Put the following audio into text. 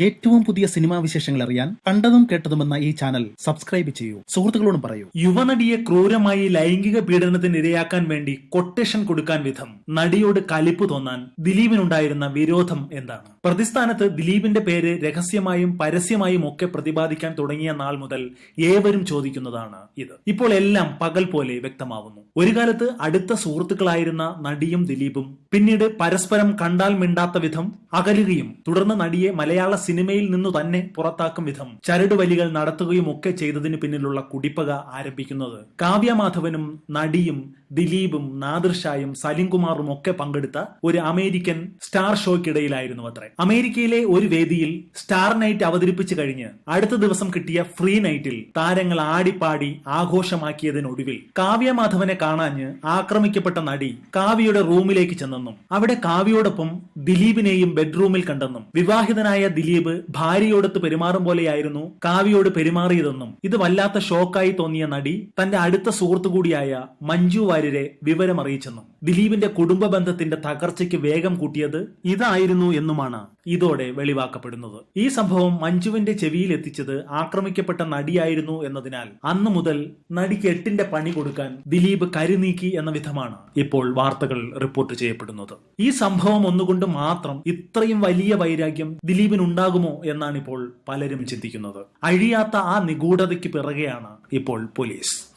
ഏറ്റവും പുതിയ സിനിമാ വിശേഷങ്ങൾ അറിയാൻ കണ്ടതും കേട്ടതുമെന്ന ഈ ചാനൽ സബ്സ്ക്രൈബ് ചെയ്യൂ. സുഹൃത്തുക്കളോടും പറയൂ. യുവനടിയെ ക്രൂരമായി ലൈംഗിക പീഡനത്തിന് ഇരയാക്കാൻ വേണ്ടി കൊട്ടേഷൻ കൊടുക്കാൻ വിധം. നടിയോട് കലിപ്പ് തോന്നാൻ ദിലീപിനുണ്ടായിരുന്ന വിരോധം എന്താണ്? പ്രതിസ്ഥാനത്ത് ദിലീപിന്റെ പേര് രഹസ്യമായും പരസ്യമായും ഒക്കെ പ്രതിപാദിക്കാൻ തുടങ്ങിയ നാൾ മുതൽ ഏവരും ചോദിക്കുന്നതാണ് ഇത്. ഇപ്പോൾ എല്ലാം പകൽ പോലെ വ്യക്തമാവുന്നു. ഒരു കാലത്ത് അടുത്ത സുഹൃത്തുക്കളായിരുന്ന നടിയും ദിലീപും പിന്നീട് പരസ്പരം കണ്ടാൽ മിണ്ടാത്ത വിധം അകലുകയും തുടർന്ന് നടിയെ മലയാള സിനിമയിൽ നിന്നു തന്നെ പുറത്താക്കും വിധം ചരടുവലികൾ നടത്തുകയും ഒക്കെ ചെയ്തതിന് പിന്നിലുള്ള കുടിപ്പക ആരംഭിക്കുന്നത്. കാവ്യമാധവനും നടിയും ദിലീപും നാദിർഷായും സലിംകുമാറും ഒക്കെ പങ്കെടുത്ത ഒരു അമേരിക്കൻ സ്റ്റാർ ഷോയ്ക്കിടയിലായിരുന്നു അത്രേ. അമേരിക്കയിലെ ഒരു വേദിയിൽ സ്റ്റാർ നൈറ്റ് അവതരിപ്പിച്ചു കഴിഞ്ഞ് അടുത്ത ദിവസം കിട്ടിയ ഫ്രീ നൈറ്റിൽ താരങ്ങൾ ആടിപ്പാടി ആഘോഷമാക്കിയതിനൊടുവിൽ കാവ്യമാധവനെ കാണാഞ്ഞ് ആക്രമിക്കപ്പെട്ട നടി കാവ്യയുടെ റൂമിലേക്ക് ചെന്നെന്നും അവിടെ കാവ്യയോടൊപ്പം ദിലീപിനെയും ബെഡ്റൂമിൽ കണ്ടെന്നും വിവാഹിതനായ ദിലീപ് ഭാര്യയോടൊത്ത് പെരുമാറും പോലെയായിരുന്നു കാവ്യയോട് പെരുമാറിയതെന്നും ഇത് വല്ലാത്ത ഷോക്കായി തോന്നിയ നടി തന്റെ അടുത്ത സുഹൃത്തു കൂടിയായ മഞ്ജു വാര്യരെ വിവരമറിയിച്ചെന്നും ദിലീപിന്റെ കുടുംബ ബന്ധത്തിന്റെ തകർച്ചയ്ക്ക് വേഗം കൂട്ടിയത് ഇതായിരുന്നു എന്നുമാണ് ഇതോടെ വെളിവാക്കപ്പെടുന്നത്. ഈ സംഭവം മഞ്ജുവിന്റെ ചെവിയിൽ എത്തിച്ചത് ആക്രമിക്കപ്പെട്ട നടിയായിരുന്നു എന്നതിനാൽ അന്നു മുതൽ നടിക്ക് എട്ടിന്റെ പണി കൊടുക്കാൻ ദിലീപ് കരുനീക്കി എന്ന വിധമാണ് ഇപ്പോൾ വാർത്തകൾ റിപ്പോർട്ട് ചെയ്യപ്പെടുന്നത്. ഈ സംഭവം ഒന്നുകൊണ്ട് മാത്രം ഇത്രയും വലിയ വൈരാഗ്യം ദിലീപിനുണ്ടാകുമോ എന്നാണ് ഇപ്പോൾ പലരും ചിന്തിക്കുന്നത്. അഴിയാത്ത ആ നിഗൂഢതയ്ക്ക് പിറകെയാണ് ഇപ്പോൾ പോലീസ്.